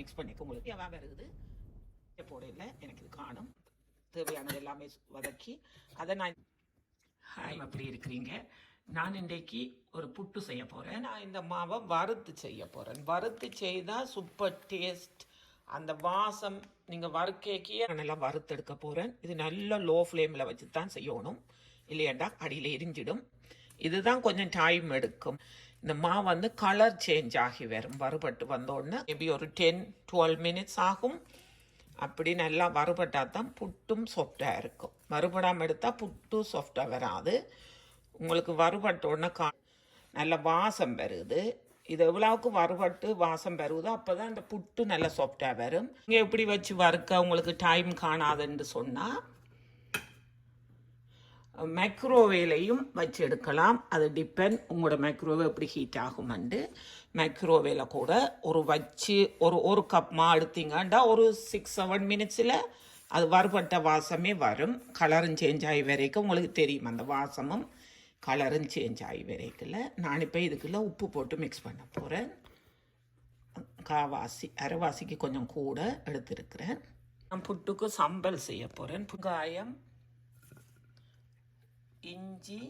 Mix பண்ணிக்க உங்களுக்கு எவ்வளோ வருது போடையில் எனக்கு இது காணும். தேவையானது எல்லாமே வதக்கி அதை நான் ஹாய் அப்படி இருக்கிறீங்க? நான் இன்றைக்கு ஒரு புட்டு செய்ய போகிறேன் நான் இந்த மாவை வறுத்து செய்ய போகிறேன் வறுத்து செய்தால் சூப்பர் டேஸ்ட் அந்த வாசம் நீங்கள் வறுக்கேக்கியே நான் நல்லா வறுத்தெடுக்க போகிறேன் இது நல்ல லோ ஃப்ளேமில் வச்சு தான் செய்யணும். இல்லையாண்டா அடியில் எரிஞ்சிடும். இதுதான் கொஞ்சம் டைம் எடுக்கும். இந்த மாவு வந்து கலர் சேஞ்ச் ஆகி வரும். வறுபட்டு வந்தோடனே மேபி ஒரு டென் டுவெல் மினிட்ஸ் ஆகும். அப்படி நல்லா வறுபட்டால் தான் புட்டும் சாஃப்டாக இருக்கும். வறுபடாமல் எடுத்தால் புட்டும் சாஃப்டாக வராது. உங்களுக்கு வறுபட்ட உடனே கா நல்ல வாசம் வருது. இது எவ்வளவுக்கு வறுபட்டு வாசம் வருவதோ அப்போ தான் இந்த புட்டு நல்லா சாஃப்டாக வரும். இங்கே எப்படி வச்சு வறுக்க? உங்களுக்கு டைம் காணாதுன்னு சொன்னால் மைக்ரோவேலையும் வச்சு எடுக்கலாம் அது டிபெண்ட் உங்களோட மைக்ரோவேவ் எப்படி ஹீட் ஆகுமெண்டு மைக்ரோவேல கூட ஒரு வச்சு ஒரு ஒரு கப் மா எடுத்தீங்கன்னா ஒரு சிக்ஸ் செவன் மினிட்ஸில் அது வறுபட்ட வாசமே வரும். கலரும் சேஞ்ச் ஆகி வரைக்கும் உங்களுக்கு தெரியும். அந்த வாசமும் கலரும் சேஞ்ச் ஆகி வரைக்குள்ள நான் இப்போ இதுக்குள்ளே உப்பு போட்டு மிக்ஸ் பண்ண போகிறேன் காவாசி அரைவாசிக்கு கொஞ்சம் கூட எடுத்திருக்கிறேன். நான் புட்டுக்கு சம்பல் செய்ய போகிறேன் புங்காயம் இஞ்சி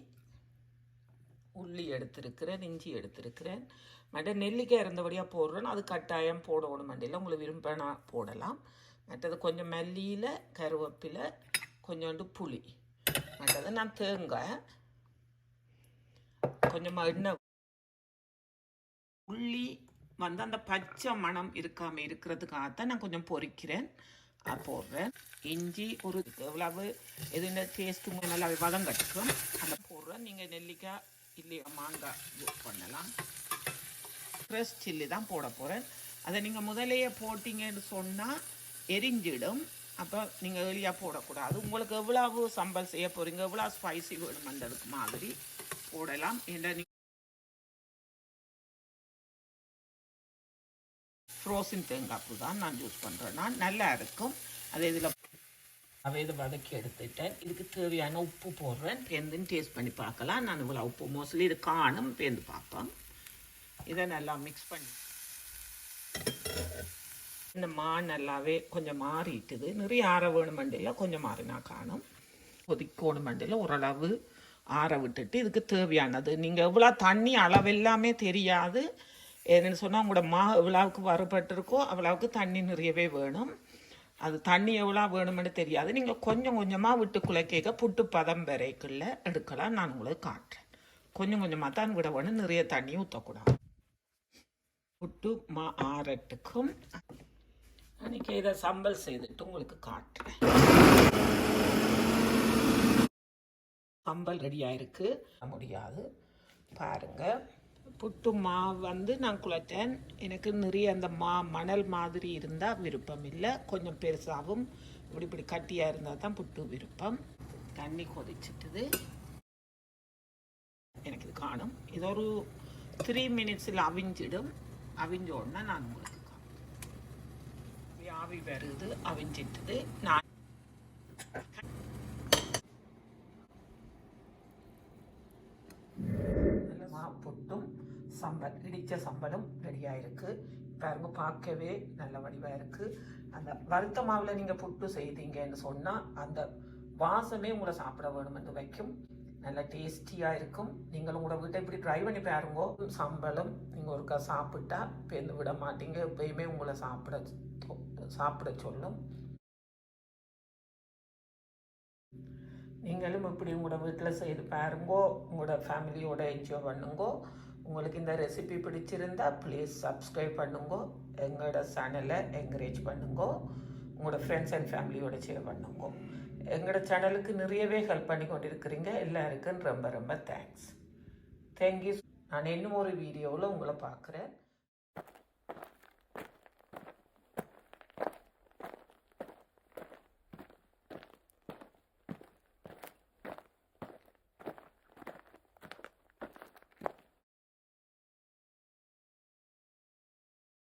உள்ளி எடுத்திருக்கிறேன் இஞ்சி எடுத்திருக்கிறேன். மற்ற நெல்லிக்காய் இருந்தபடியாக போடுறேன். அது கட்டாயம் போடணும் மண்டியில். உங்களுக்கு விரும்பினா போடலாம். மற்றது கொஞ்சம் மல்லியில் கருவேப்பிலை கொஞ்சோண்டு புளி. மற்றது நான் தேங்காய். கொஞ்சமாக எண்ணெய் உள்ளி வந்து அந்த பச்சை மணம் இருக்காமல் இருக்கிறதுக்காகத்தான் நான் கொஞ்சம் பொறிக்கிறேன். போடுறேன் இஞ்சி ஒரு எவ்வளவு எது எதுன டேஸ்ட்டு நல்லா வதம் கட்டுக்கும் அதை போடுறேன் நீங்கள் நெல்லிக்காய் இல்லையா மாங்காய் யூஸ் பண்ணலாம். ஃப்ரெஷ் சில்லி தான் போட போகிறேன் அதை நீங்கள் முதலையே போட்டிங்கன்னு சொன்னால் எரிஞ்சிடும். அப்போ நீங்கள் எளியாக போடக்கூடாது. உங்களுக்கு எவ்வளவு சம்பல் செய்ய போகிறீங்க எவ்வளோ ஸ்பைசி வேணுமன்றதுக்கு மாதிரி போடலாம். ஏன்னா ஃப்ரோசன் தேங்காய் பூ தான் நான் யூஸ் பண்ணுறேன் நான் நல்லா இருக்கும். அது இதில் அதை இதை வதக்கி எடுத்துட்டேன். இதுக்கு தேவையான உப்பு போடுறேன். பேருந்துன்னு டேஸ்ட் பண்ணி பார்க்கலாம். நான் இவ்வளோ உப்பு மோஸ்ட்லி இது காணும். பேருந்து பார்ப்பேன் இதை நல்லா மிக்ஸ் பண்ணி. இந்த மா நல்லாவே கொஞ்சம் மாறிட்டுது. நிறைய ஆற வேணும் மண்டியில். கொஞ்சம் மாறினா காணும். கொதிக்கணும் மண்டியில். ஓரளவு ஆற விட்டுட்டு இதுக்கு தேவையானது. நீங்கள் எவ்வளோ தண்ணி அளவு எல்லாமே தெரியாது. ஏதுன்னு சொன்னால் உங்களோட மா எவ்வளவுக்கு வரப்பட்டிருக்கோ அவ்வளவுக்கு தண்ணி நிறையவே வேணும். அது தண்ணி எவ்வளோ வேணும்னு தெரியாது. நீங்கள் கொஞ்சம் கொஞ்சமாக விட்டு குலைக்க புட்டு பதம் வரைக்குள்ள எடுக்கலாம். நான் உங்களுக்கு காட்டுறேன். கொஞ்சம் கொஞ்சமாக தான் விட வேணும். நிறைய தண்ணி ஊற்றக்கூடாது புட்டு மா ஆறட்டுக்கும். அன்றைக்கி இதை சம்பல் செய்துட்டு உங்களுக்கு காட்டுறேன். சம்பல் ரெடியாக இருக்கு முடியாது. பாருங்கள் புட்டு மா வந்து நான் குழைத்தேன் எனக்கு நிறைய அந்த மா மணல் மாதிரி இருந்தால் விருப்பம் இல்லை. கொஞ்சம் பெருசாகவும் இப்படி இப்படி கட்டியாக இருந்தால் தான் புட்டு விருப்பம். தண்ணி கொதிச்சிட்டுது. எனக்கு இது காணும். இது ஒரு த்ரீ மினிட்ஸில் அவிஞ்சிடும். அவிஞ்ச உடனே நான் உங்களுக்கு காணும் ஆவி வருது அவிஞ்சிட்டுது. நான் மா புட்டும் சம்பல் இடித்த சம்பலும் ரெடியாக இருக்குது பாருங்க பார்க்கவே நல்ல வடிவாக இருக்குது அந்த வறுத்த மாவில் நீங்கள் புட்டு செய்தீங்கன்னு சொன்னால் அந்த வாசமே உங்களை சாப்பிட வேணும்னு வைக்கும். நல்ல டேஸ்டியாக இருக்கும். நீங்கள் உங்களோட வீட்டை இப்படி ட்ரை பண்ணி பாருங்கோ. சம்பளம் நீங்கள் ஒருக்கா சாப்பிட்டா பேருந்து விட மாட்டீங்க. எப்பயுமே உங்களை சாப்பிட சாப்பிட சொல்லும். நீங்களும் இப்படி உங்களோட வீட்டில் செய்து பாருங்கோ. உங்களோட ஃபேமிலியோட என்ஜாய் பண்ணுங்கோ. உங்களுக்கு இந்த ரெசிபி பிடிச்சிருந்தா ப்ளீஸ் சப்ஸ்கிரைப் பண்ணுங்கோ. எங்களோட சேனலை என்கரேஜ் பண்ணுங்கோ. உங்களோட ஃப்ரெண்ட்ஸ் அண்ட் ஃபேமிலியோட ஷேர் பண்ணுங்கோ. எங்களோட சேனலுக்கு நிறையவே ஹெல்ப் பண்ணி கொண்டிருக்கிறீங்க. எல்லாருக்கும் ரொம்ப ரொம்ப தேங்க்ஸ் தேங்க்யூ நான் இன்னும் ஒரு வீடியோவில் உங்களை பார்க்குறேன்.